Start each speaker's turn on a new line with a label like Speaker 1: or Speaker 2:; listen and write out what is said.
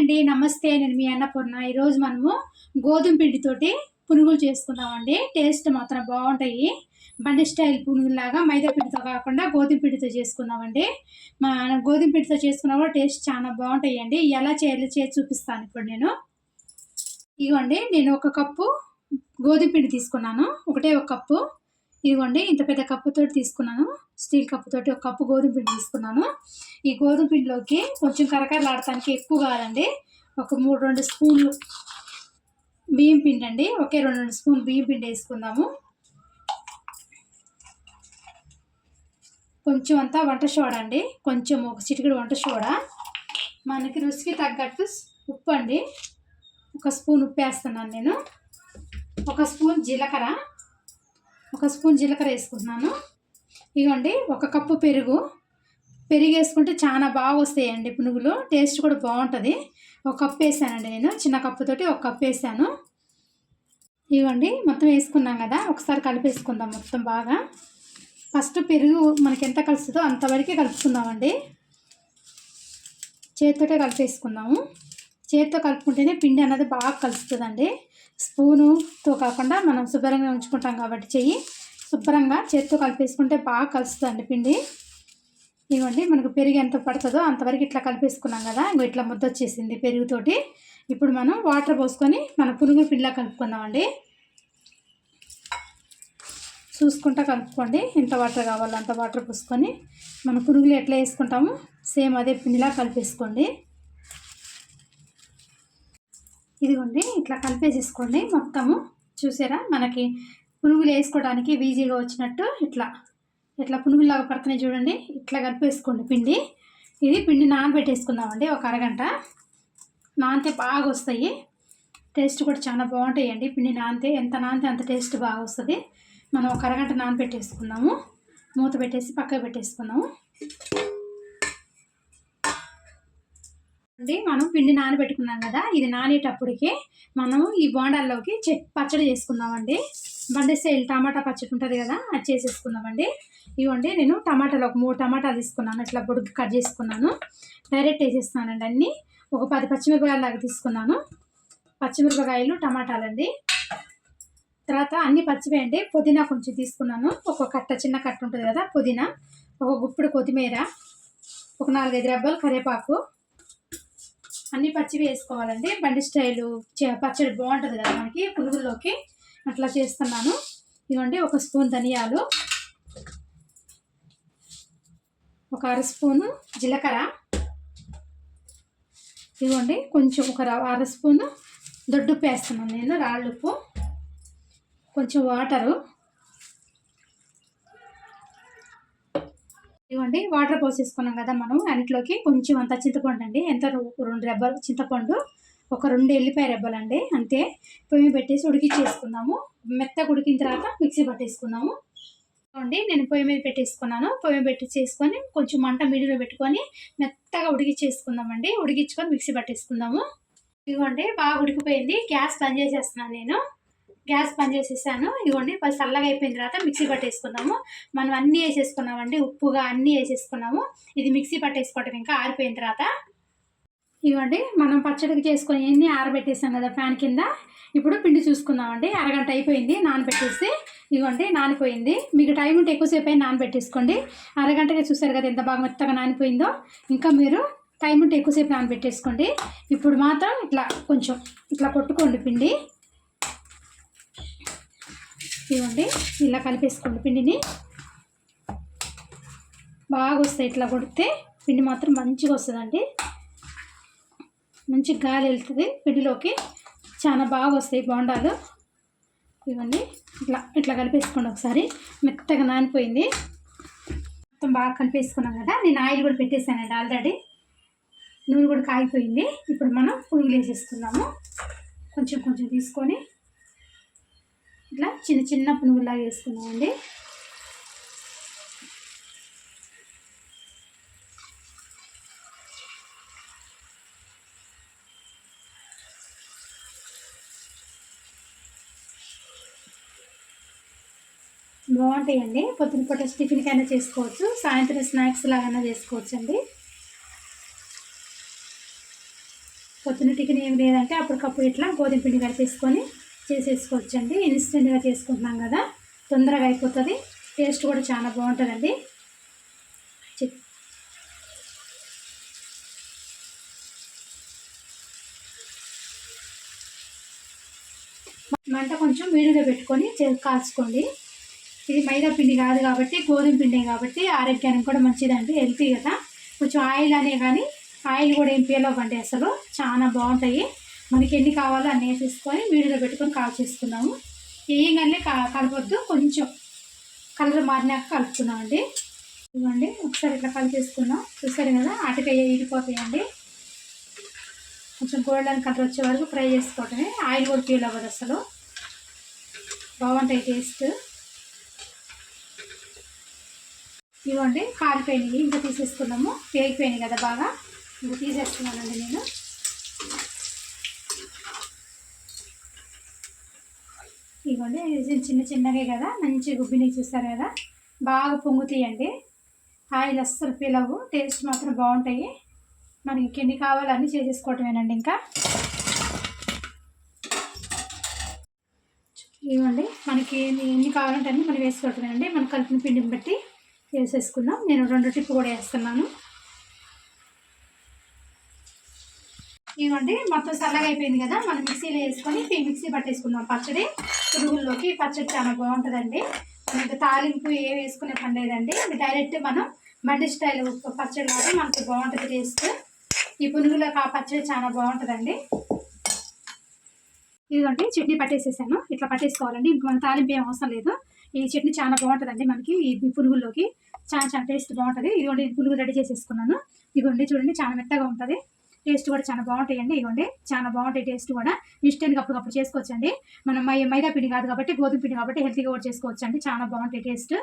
Speaker 1: అండి. నమస్తే నేను మీ అన్నపూర్ణ. ఈరోజు మనము గోధుమ పిండితోటి పునుగులు చేసుకుందామండి. టేస్ట్ మాత్రం బాగుంటాయి. బండి స్టైల్ పునుగులాగా మైదా పిండితో కాకుండా గోధుమ పిండితో చేసుకుందామండి. మా గోధుమ పిండితో చేసుకున్నా కూడా టేస్ట్ చాలా బాగుంటాయి అండి ఎలా చేయాలో చేసి చూపిస్తాను ఇప్పుడు నేను. ఇదిగోండి నేను ఒక కప్పు గోధుమ పిండి తీసుకున్నాను. ఒకటే ఒక కప్పు. ఇదిగోండి ఇంత పెద్ద కప్పుతో తీసుకున్నాను. స్టీల్ కప్పుతోటి ఒక కప్పు గోధుమ పిండి తీసుకున్నాను. ఈ గోధుమ పిండిలోకి కొంచెం కరకరలాడటానికి ఎక్కువ కాదండి ఒక మూడు రెండు స్పూన్లు బియ్యం పిండి అండి. ఒకే రెండు రెండు స్పూన్లు బియ్యం పిండి వేసుకుందాము. కొంచెం అంతా వంట సోడా అండి. కొంచెం ఒక చిటికెడు వంట సోడా. మనకి రుచికి తగ్గట్టు ఉప్పు అండి. ఒక స్పూన్ ఉప్పు వేస్తున్నాను నేను. ఒక స్పూన్ జీలకర్ర. ఒక స్పూన్ జీలకర్ర వేసుకుంటున్నాను. ఇదిగోండి ఒక కప్పు పెరుగు. పెరుగు వేసుకుంటే చాలా బాగా వస్తాయండి పునుగులు. టేస్ట్ కూడా బాగుంటుంది. ఒక కప్పు వేసానండి నేను. చిన్న కప్పుతోటి ఒక కప్పు వేసాను. ఇవ్వండి మొత్తం వేసుకున్నాం కదా. ఒకసారి కలిపేసుకుందాం మొత్తం బాగా. ఫస్ట్ పెరుగు మనకి ఎంత కలుస్తుందో అంతవరకే కలుపుకుందామండి. చేతితోటే కలిపేసుకుందాము. చేతితో కలుపుకుంటేనే పిండి అన్నది బాగా కలుస్తుందండి. స్పూనుతో కాకుండా మనం శుభ్రంగా ఉంచుకుంటాం కాబట్టి చెయ్యి. శుభ్రంగా చేతితో కలిపేసుకుంటే బాగా కలుస్తుందండి పిండి. ఇవ్వండి మనకు పెరుగు ఎంత పడుతుందో అంతవరకు ఇట్లా కలిపేసుకున్నాం కదా. ఇంకో ఇట్లా ముద్ద వచ్చేసింది పెరుగుతోటి. ఇప్పుడు మనం వాటర్ పోసుకొని మన పునుగు పిండిలా కలుపుకుందామండి. చూసుకుంటా కలుపుకోండి. ఎంత వాటర్ కావాలో అంత వాటర్ పోసుకొని మన పునుగులు ఎట్లా వేసుకుంటామో సేమ్ అదే పిండిలా కలిపేసుకోండి. ఇదిగోండి ఇట్లా కలిపేసేసుకోండి మొత్తము. చూసారా? మనకి పునుగులు వేసుకోవడానికి ఈజీగా వచ్చినట్టు ఇట్లా ఇట్లా పునుగులాగా పడుతున్నాయి చూడండి. ఇట్లా కలిపేసుకోండి పిండి. ఇది పిండి నానబెట్టేసుకుందామండి ఒక అరగంట. నానితే బాగా వస్తాయి. టేస్ట్ కూడా చాలా బాగుంటాయండి. పిండి నానితే ఎంత నానితే అంత టేస్ట్ బాగా వస్తుంది. మనం ఒక అరగంట నానబెట్టేసుకుందాము. మూత పెట్టేసి పక్కకు పెట్టేసుకుందాము. అండి మనం పిండి నానబెట్టుకున్నాం కదా ఇది నానేటప్పటికి మనం ఈ బోండాల్లోకి చెట్ పచ్చడి చేసుకుందామండి. బండి స్టైల్ టమాటా పచ్చడి ఉంటుంది కదా అది చేసేసుకుందామండి. ఇవ్వండి నేను టమాటాలు ఒక మూడు టమాటాలు తీసుకున్నాను. ఇట్లా బొడుగు కట్ చేసుకున్నాను. డైరెక్ట్ వేసేస్తున్నానండి అన్నీ. ఒక పది పచ్చిమిరపకాయలు దాకా తీసుకున్నాను. పచ్చిమిరపకాయలు టమాటాలండి. తర్వాత అన్ని పచ్చివేయండి పుదీనా కొంచెం తీసుకున్నాను. ఒక కట్ట చిన్న కట్ట ఉంటుంది కదా పుదీనా. ఒక గుప్పుడు కొత్తిమీర ఒక నాలుగైదు రెబ్బలు కరివేపాకు. అన్ని పచ్చివి వేసుకోవాలండి. బండి స్టైలు పచ్చడి బాగుంటుంది కదా మనకి పులుగుల్లోకి. అట్లా చేస్తున్నాను. ఇవ్వండి ఒక స్పూన్ ధనియాలు ఒక అర స్పూను జీలకర్ర. ఇవ్వండి కొంచెం ఒక అర స్పూను దొడ్డుప్పు వేస్తున్నాను నేను రాళ్ళుప్పు కొంచెం వాటరు. ఇవ్వండి వాటర్ పోసేసుకున్నాం కదా మనం అన్నింటిలోకి కొంచెం అంత చింతపండు అండి. ఎంత రెండు రెబ్బలు చింతపండు ఒక రెండు ఎల్లిపాయ రెబ్బలండి అంతే. పొయ్యి పెట్టేసి ఉడికిచ్చేసుకుందాము. మెత్తగా ఉడికిన తర్వాత మిక్సీ పట్టేసుకుందాము. అండి నేను పొయ్యి మీద పెట్టేసుకున్నాను. పొయ్యి పెట్టి చేసుకొని కొంచెం మంట మీడియంలో పెట్టుకొని మెత్తగా ఉడికిచ్చేసుకుందామండి. ఉడికించుకొని మిక్సీ పట్టేసుకుందాము. ఇదిగోండి బాగా ఉడికిపోయింది. గ్యాస్ బంద్ చేసేస్తున్నాను నేను. గ్యాస్ బంద్ చేసేసాను. ఇదిగోండి పది చల్లగా అయిపోయిన తర్వాత మిక్సీ పట్టేసుకున్నాము మనం అన్నీ వేసేసుకున్నామండి. ఉప్పుగా అన్నీ వేసేసుకున్నాము. ఇది మిక్సీ పట్టేసుకోవటం ఇంకా ఆరిపోయిన తర్వాత ఇవ్వండి మనం పచ్చడికి చేసుకొని ఎన్ని ఆరబెట్టేసాం కదా ఫ్యాన్ కింద. ఇప్పుడు పిండి చూసుకుందామండి. అరగంట అయిపోయింది నానబెట్టేసి. ఇవ్వండి నానిపోయింది. మీకు టైం ఉంటే ఎక్కువసేపు అయినా నానబెట్టేసుకోండి. అరగంటగా చూసారు కదా ఎంత బాగా మెత్తగా నానిపోయిందో. ఇంకా మీరు టైం ఉంటే ఎక్కువసేపు నానబెట్టేసుకోండి. ఇప్పుడు మాత్రం ఇట్లా కొంచెం ఇట్లా కొట్టుకోండి పిండి. ఇవ్వండి ఇలా కలిపేసుకోండి పిండిని. బాగా వస్తాయి ఇట్లా కొడితే పిండి మాత్రం మంచిగా వస్తుందండి. మంచి గాలి వెళ్తుంది. పిండిలోకి చాలా బాగా వస్తాయి బోండాలు. ఇవన్నీ ఇట్లా ఇట్లా కలిపేసుకోండి ఒకసారి. మెత్తగా నానిపోయింది. మొత్తం బాగా కలిపేసుకున్నాం కదా. నేను ఆయిల్ కూడా పెట్టేసానండి ఆల్రెడీ. నూనె కూడా కాగిపోయింది. ఇప్పుడు మనం పురుగులు వేసేసుకున్నాము కొంచెం కొంచెం తీసుకొని ఇట్లా చిన్న చిన్న పునుగులాగా వేసుకున్నామండి బాగుంటాయండి. పొద్దున పూట టిఫిన్కైనా చేసుకోవచ్చు. సాయంత్రం స్నాక్స్ లాగైనా చేసుకోవచ్చు అండి పొద్దున్న టిఫిన్ ఏం లేదంటే అప్పటికప్పుడు ఇట్లా గోధుమ పిండి కలిపేసుకొని చేసేసుకోవచ్చండి. ఇన్స్టెంట్గా చేసుకుంటున్నాం కదా. తొందరగా అయిపోతుంది. టేస్ట్ కూడా చాలా బాగుంటుందండి. మంట కొంచెం మీడియంగా పెట్టుకొని చే- కాల్చుకోండి. ఇది మైదా పిండి కాదు కాబట్టి గోధుమ పిండి కాబట్టి ఆరోగ్యానికి కూడా మంచిదండి హెల్తీ కదా. కొంచెం ఆయిల్ అనే కానీ ఆయిల్ కూడా ఏం పీలవ్వండి అసలు చాలా బాగుంటాయి. మనకి ఎన్ని కావాలో అన్నీ వేసేసుకొని వీడియోలో పెట్టుకొని కాల్చేసుకున్నాము వేయగానే కా కలపొద్దు కొంచెం కలర్ మారినాక కలుపుకున్నాం అండి ఇవ్వండి ఒకసారి ఇట్లా కలిపేసుకున్నాం చూసారు కదా అటుకయ్య ఇడిపోతాయండి కొంచెం గోల్డెన్ కలర్ వచ్చే వరకు ఫ్రై చేసుకోవటమే. ఆయిల్ కూడా ఫీల్ అవ్వదు అసలు. బాగుంటాయి టేస్ట్. ఇవ్వండి కాలిపోయినాయి ఇంకా తీసేసుకున్నాము. పేగిపోయినాయి కదా బాగా. ఇంకా తీసేస్తున్నానండి నేను. ఇవ్వండి ఇది చిన్న చిన్నగా కదా. మంచి గుబ్బిని చూస్తారు కదా. బాగా పొంగుతాయండి. ఆయిల్ అస్సలు పిలవు. టేస్ట్ మాత్రం బాగుంటాయి. మనకి ఇంకెన్ని కావాలో అన్నీ చేసేసుకోవటమేనండి ఇంకా. ఇవ్వండి మనకి ఎన్ని ఎన్ని కావాలంటే అన్నీ మనం వేసుకోవటమేనండి. మనం కలిపిన పిండిని బట్టి. వేసేసుకుందాం నేను రెండు టిప్పు కూడా వేస్తున్నాను. ఇవ్వండి మొత్తం చల్లగా అయిపోయింది కదా. మనం మిక్సీలో వేసుకొని మిక్సీ పట్టేసుకుందాం పచ్చడి. పురుగుల్లోకి పచ్చడి చాలా బాగుంటుందండి. మనకి తాలింపు ఏ వేసుకునే పని లేదండి. డైరెక్ట్ మనం బండి స్టైల్ పచ్చడి లాగా మనకి బాగుంటుంది టేస్ట్. ఈ పునుగులోకి ఆ పచ్చడి చాలా బాగుంటుందండి. ఇదిగోండి చట్నీ పట్టేసేసాను. ఇట్లా పట్టేసుకోవాలండి. ఇంక మన తాలింపు ఏం అవసరం లేదు. ఈ చట్నీ చాలా బాగుంటుందండి మనకి. ఈ పునుగుల్లోకి చాలా చాలా టేస్ట్ బాగుంటుంది. ఇదిగోండి పునుగు రెడీ చేసేసుకున్నాను. ఇదిగోండి చూడండి చాలా మెత్తగా ఉంటుంది. టేస్ట్ కూడా చాలా బాగుంటాయండి. ఇవ్వండి చాలా బాగుంటాయి టేస్ట్ కూడా. ఇన్స్టెంట్గా అప్పటికప్పుడు చేసుకోవచ్చండి. మనం మై మైదా పిండి కాదు కాబట్టి గోధుమ పిండి కాబట్టి హెల్తీగా కూడా చేసుకోవచ్చు అండి చాలా బాగుంటాయి టేస్ట్.